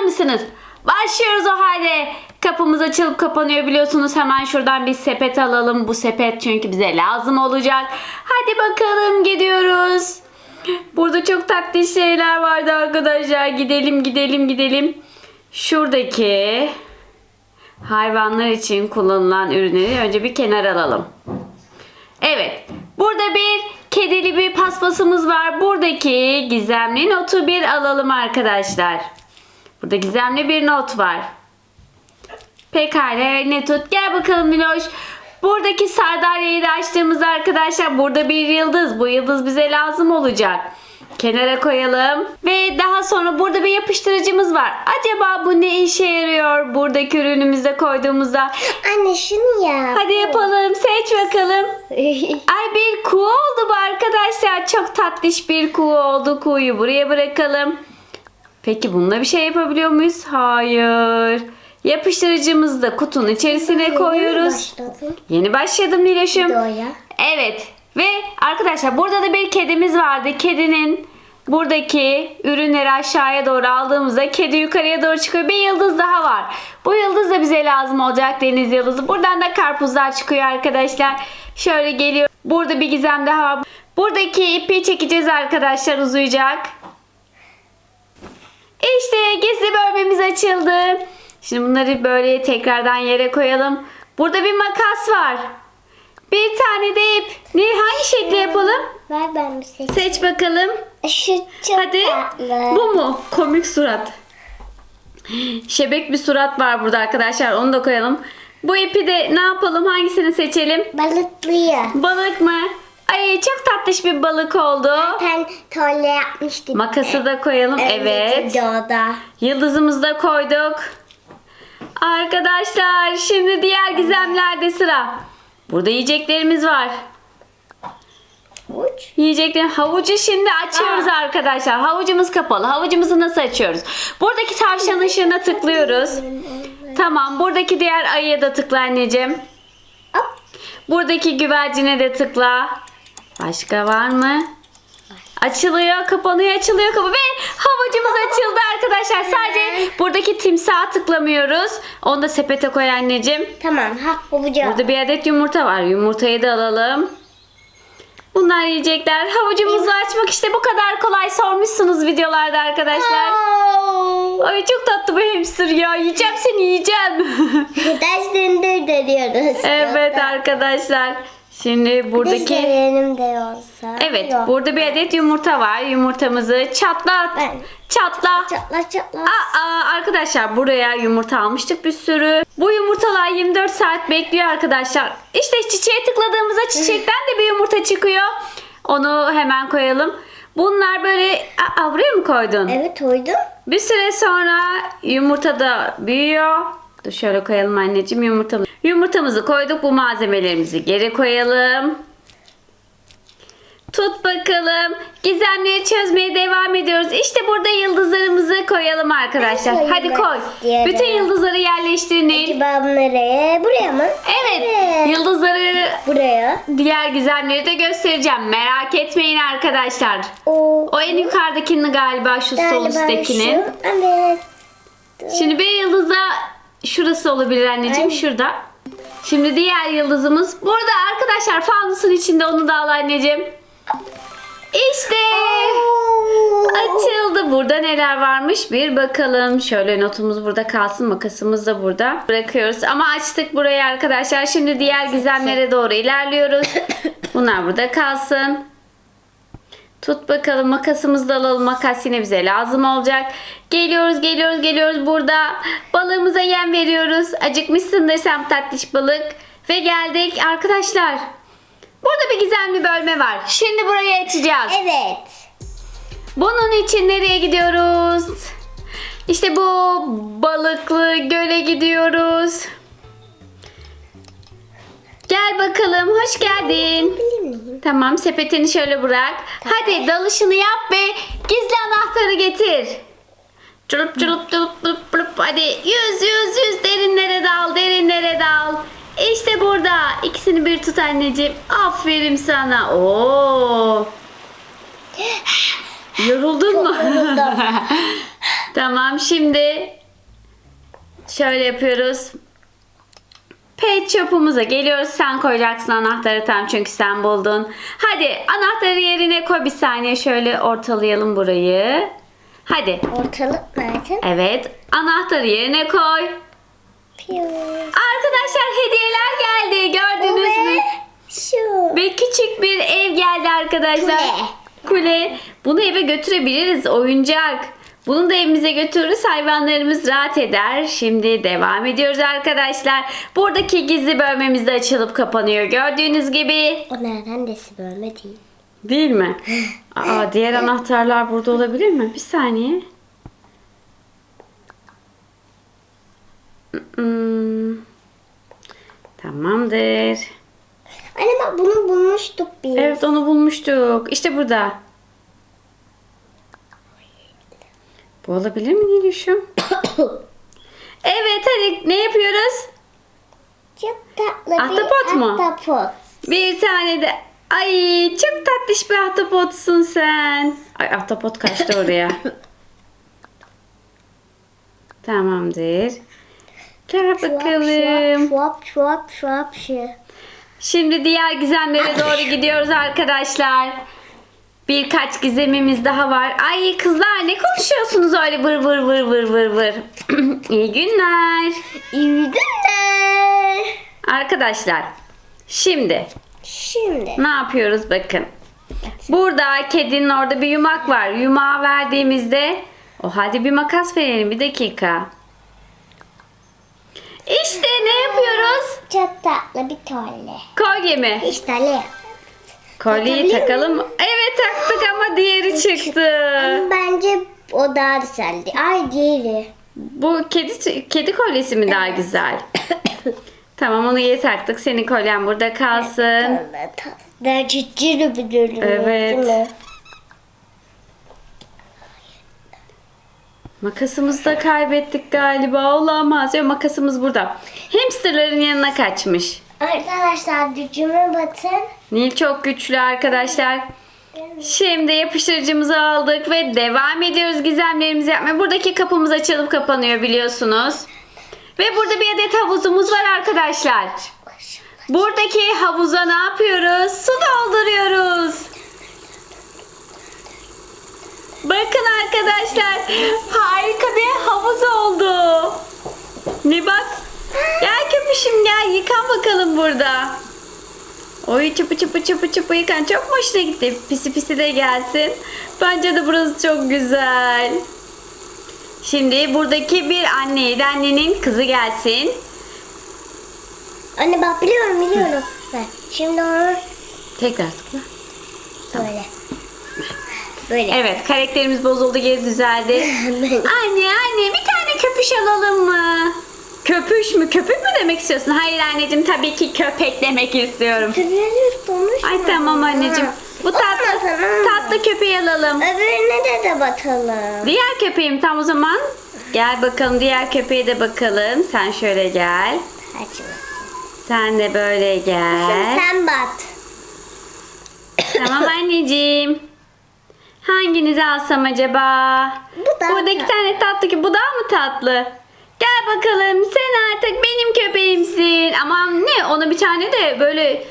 Hazır mısınız? Başlıyoruz o halde. Kapımız açılıp kapanıyor biliyorsunuz. Hemen şuradan bir sepet alalım. Bu sepet çünkü bize lazım olacak. Hadi bakalım gidiyoruz. Burada çok tatlı şeyler vardı arkadaşlar. Gidelim gidelim gidelim. Şuradaki hayvanlar için kullanılan ürünleri önce bir kenara alalım. Evet. Burada bir kedili bir paspasımız var. Buradaki gizemli notu bir alalım arkadaşlar. Burada gizemli bir not var. Pekala ne tut. Gel bakalım Miloş. Buradaki sardalyayı da açtığımızda arkadaşlar burada bir yıldız. Bu yıldız bize lazım olacak. Kenara koyalım. Ve daha sonra burada bir yapıştırıcımız var. Acaba bu ne işe yarıyor? Buradaki ürünümüzde koyduğumuzda. Anne şunu yap. Hadi yapalım. Seç bakalım. Ay bir kuğu oldu bu arkadaşlar. Çok tatlış bir kuğu oldu. Kuğuyu buraya bırakalım. Peki bununla bir şey yapabiliyor muyuz? Hayır. Yapıştırıcımızı da kutunun içerisine koyuyoruz. Başladım. Yeni başladım Niloş'um. Evet. Ve arkadaşlar burada da bir kedimiz vardı. Kedinin buradaki ürünleri aşağıya doğru aldığımızda kedi yukarıya doğru çıkıyor. Bir yıldız daha var. Bu yıldız da bize lazım olacak deniz yıldızı. Buradan da karpuzlar çıkıyor arkadaşlar. Şöyle geliyor. Burada bir gizem daha var. Buradaki ipi çekeceğiz arkadaşlar uzayacak. İşte gizli bölmemiz açıldı. Şimdi bunları böyle tekrardan yere koyalım. Burada bir makas var. Bir tane de ip. Ne hangi şekli yapalım? Ver ben bir seç. Seç bakalım. Şu çok Hadi. tatlı. Bu mu? Komik surat. Şebek bir surat var burada arkadaşlar. Onu da koyalım. Bu ipi de ne yapalım? Hangisini seçelim? Balıklıyı. Balık mı? Ay çok tatlış bir balık oldu. Ben tolle yapmıştık. Makası da koyalım. Evet. Doğada. Yıldızımızı da koyduk. Arkadaşlar şimdi diğer gizemlerde sıra. Burada yiyeceklerimiz var. Uç. Yiyecekler havucu şimdi açıyoruz arkadaşlar. Havucumuz kapalı. Havucumuzu nasıl açıyoruz? Buradaki tavşan ışığına tıklıyoruz. Tamam. Buradaki diğer ayıya da tıkla anneciğim. Buradaki güvercine de tıkla. Başka var mı? Açılıyor, kapanıyor, açılıyor, kapanıyor. Ve havucumuz açıldı arkadaşlar. Sadece buradaki timsaha tıklamıyoruz. Onu da sepete koy anneciğim. Tamam. Ha bucağı. Burada bir adet yumurta var. Yumurtayı da alalım. Bunlar yiyecekler. Havucumuzu açmak işte bu kadar kolay sormuşsunuz videolarda arkadaşlar. Ay çok tatlı bir hamster ya. Yiyeceğim seni yiyeceğim. Ders döndür dönüyoruz. evet arkadaşlar. Şimdi buradaki... Benim de olsa. Evet Yok. burada bir adet yumurta var. Yumurtamızı çatlat. Ben- Çatla. Çatla çatla. Aa, arkadaşlar buraya yumurta almıştık bir sürü. Bu yumurtalar 24 saat bekliyor arkadaşlar. İşte çiçeğe tıkladığımızda çiçekten de bir yumurta çıkıyor. Onu hemen koyalım. Bunlar böyle... Aa, buraya mı koydun? Evet uydum. Bir süre sonra yumurta da büyüyor. Şöyle koyalım anneciğim yumurtamızı. Yumurtamızı koyduk. Bu malzemelerimizi geri koyalım. Tut bakalım. Gizemleri çözmeye devam ediyoruz. İşte burada yıldızlarımızı koyalım arkadaşlar. Ben Hadi koy. istiyorum. Bütün yıldızları yerleştirin. Acaba nereye? Buraya mı? Evet. Evet. Yıldızları Buraya. diğer gizemleri de göstereceğim. Merak etmeyin arkadaşlar. O. O en yukarıdakini galiba şu sol Galiba üsttekinin. şu. Evet. Şimdi bir yıldız da şurası olabilir anneciğim Ay. şurada. Şimdi diğer yıldızımız burada arkadaşlar fanusun içinde onu da al anneciğim. İşte açıldı. Burada neler varmış bir bakalım. Şöyle notumuz burada kalsın. Makasımız da burada. Bırakıyoruz ama açtık burayı arkadaşlar. Şimdi diğer gizemlere doğru ilerliyoruz. Bunlar burada kalsın. Tut bakalım makasımızı da alalım. Makas yine bize lazım olacak. Geliyoruz geliyoruz geliyoruz burada. Balığımıza yem veriyoruz. Acıkmışsındır sen tatlış balık. Ve geldik arkadaşlar. Burada bir gizemli bölme var. Şimdi burayı açacağız. Evet. Bunun için nereye gidiyoruz? İşte bu balıklı göle gidiyoruz. Gel bakalım. Hoş geldin. Tamam sepetini şöyle bırak. Hadi dalışını yap ve gizli anahtarı getir. Çırıp çırıp çırıp çırıp çırıp. Hadi yüz yüz yüz derinlere dal derinlere dal. İşte burada. İkisini bir tut anneciğim. Aferin sana. Oo. Yoruldun mu? Tamam şimdi şöyle yapıyoruz. Pet shop'umuza geliyoruz. Sen koyacaksın anahtarı tam çünkü sen buldun. Hadi anahtarı yerine koy bir saniye şöyle ortalayalım burayı. Hadi. Ortalık nerede? Evet. Anahtarı yerine koy. Piyo. Arkadaşlar hediyeler geldi. Gördünüz mü? Şu. Ve küçük bir ev geldi arkadaşlar. Kule. Kule. Bunu eve götürebiliriz. Oyuncak. Bunu da evimize götürürüz. Hayvanlarımız rahat eder. Şimdi devam ediyoruz arkadaşlar. Buradaki gizli bölmemiz de açılıp kapanıyor. Gördüğünüz gibi. O nereden desi bölme değil. Değil mi? Aa, diğer anahtarlar burada olabilir mi? Bir saniye. Hmm. Tamamdır. Anne bak bunu bulmuştuk biz. Evet onu bulmuştuk. İşte burada. Bu olabilir mi Nilüş'üm? Evet hadi ne yapıyoruz? Çok tatlı bir Ahtapot mu? ahtapot. Bir tane de ay çok tatlış bir ahtapotsun sen. Ay ahtapot kaçtı oraya. Tamamdır. Gel bakalım. Şuap şuap şuap şu. Şimdi diğer gizemlere doğru gidiyoruz arkadaşlar. Birkaç gizemimiz daha var. Ay kızlar ne konuşuyorsunuz öyle vır vır vır vır vır vır. İyi günler. İyi günler. Arkadaşlar şimdi Şimdi. ne yapıyoruz bakın. Burada kedinin orada bir yumak var. Yumağı verdiğimizde o hadi bir makas verelim bir dakika. İşte ne yapıyoruz? Çok tatlı bir kolye. Kolye mi? İşte ne? Kolyeyi takalım. Evet taktık ama diğeri çıktı. Bence o daha güzeldi. Ay diğeri. Bu kedi kedi kolyesi mi daha güzel? tamam onu iyi taktık. Senin kolyen burada kalsın. Daha cüccürü bir durum. Evet. Makasımızı da kaybettik galiba. Olamaz. Yok makasımız burada. Hamsterların yanına kaçmış. Arkadaşlar dücüme batın. Nil çok güçlü arkadaşlar. Şimdi yapıştırıcımızı aldık ve devam ediyoruz gizemlerimizi yapmaya. Buradaki kapımız açılıp kapanıyor biliyorsunuz. Ve burada bir adet havuzumuz var arkadaşlar. Buradaki havuza ne yapıyoruz? Su dolduruyoruz. Bakın arkadaşlar harika bir havuz oldu. Ne bak. Gel köpüşüm gel yıkan bakalım burada. Oy çıpı çıpı çıpı çıpı yıkan çok mu hoşuna gitti? Pisi pisi de gelsin. Bence de burası çok güzel. Şimdi buradaki bir anneydi. Annenin kızı gelsin. Anne bak biliyorum biliyorum. Ver. Şimdi onu Tekrar tıkla. böyle. Böyle. Evet karakterimiz bozuldu geri düzeldi. anne anne bir tane köpüş alalım mı? Köpüş mü? Köpük mü demek istiyorsun? Hayır anneciğim tabii ki köpek demek istiyorum. Köpüğünü konuşma. Ay tamam anneciğim. Bu tatlı, Olmasın, tatlı köpeği alalım. Öbürüne de de batalım. Diğer köpeğim tam o zaman. Gel bakalım diğer köpeğe de bakalım. Sen şöyle gel. Açma. Sen de böyle Şimdi gel. sen bat. tamam anneciğim. Hanginizi alsam acaba? Bu daha Burada iki tane tatlı ki bu daha mı tatlı? Gel bakalım sen artık benim köpeğimsin. Aman ne ona bir tane de böyle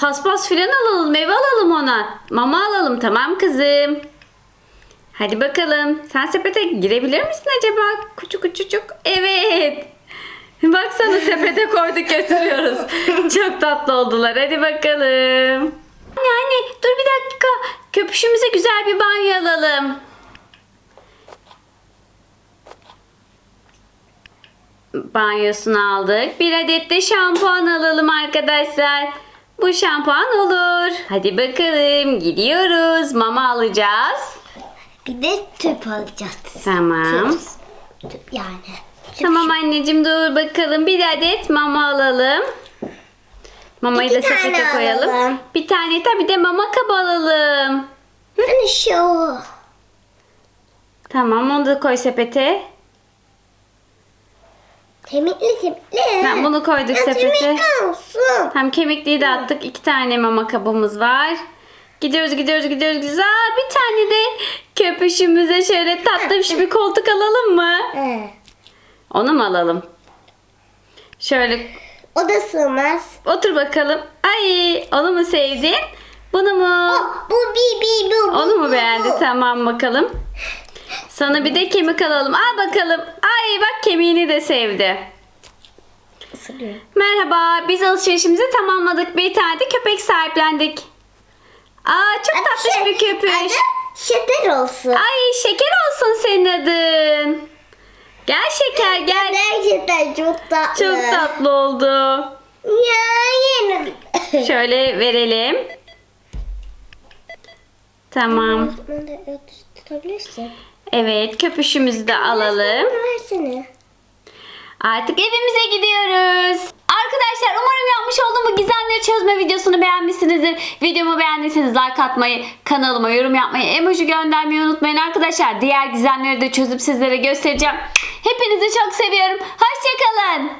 paspas filan alalım meyve alalım ona. Mama alalım tamam kızım. Hadi bakalım. Sen sepete girebilir misin acaba? Küçük küçücük. Evet. Baksana sepete koyduk götürüyoruz. Çok tatlı oldular. Hadi bakalım. Anne anne dur bir dakika. Köpüşümüze güzel bir banyo alalım. Banyosunu aldık. Bir adet de şampuan alalım arkadaşlar. Bu şampuan olur. Hadi bakalım gidiyoruz. Mama alacağız. Bir de tüp alacağız. Tamam. Tüp, tüp yani. Tüp Tamam anneciğim dur bakalım. Bir adet mama alalım. Mamayı İki da sepete koyalım. alalım. Bir tane tabii de mama kabı alalım. Hani şu. Tamam onu da koy sepete. Kemikli kemikli. Tamam bunu koyduk Ya sepete. Kemikli olsun. Hem kemikliği de attık. İki tane mama kabımız var. Gidiyoruz gidiyoruz gidiyoruz. Güzel bir tane de köpüşümüze şöyle tatlış bir koltuk alalım mı? He. Onu mu alalım? Şöyle O da sığmaz. otur bakalım. Ay onu mu sevdin? Bunu mu? Oh, bu bi bi bu. Onu bu, mu beğendi? bu. Tamam bakalım. Sana bir de kemik alalım. Al bakalım. Ay bak kemiğini de sevdi. Isırıyor. Merhaba. Biz alışverişimizi tamamladık. Bir tane de köpek sahiplendik. Aa çok Adı tatlış şey- bir köpüş. Adı şeker olsun. Ay şeker olsun senin adın. Gel şeker gel. Gerçekten çok tatlı. Çok tatlı oldu. Ya yeni. Şöyle verelim. Tamam. Tutabilirsin. Evet köpüşümüzü de alalım. Versene. Artık evimize gidiyoruz. Arkadaşlar umarım yapmış olduğum bu gizemleri çözme videosunu beğenmişsinizdir. Videomu beğendiyseniz like atmayı, kanalıma yorum yapmayı, emoji göndermeyi unutmayın arkadaşlar. Diğer gizemleri de çözüp sizlere göstereceğim. Hepinizi çok seviyorum. Hoşçakalın.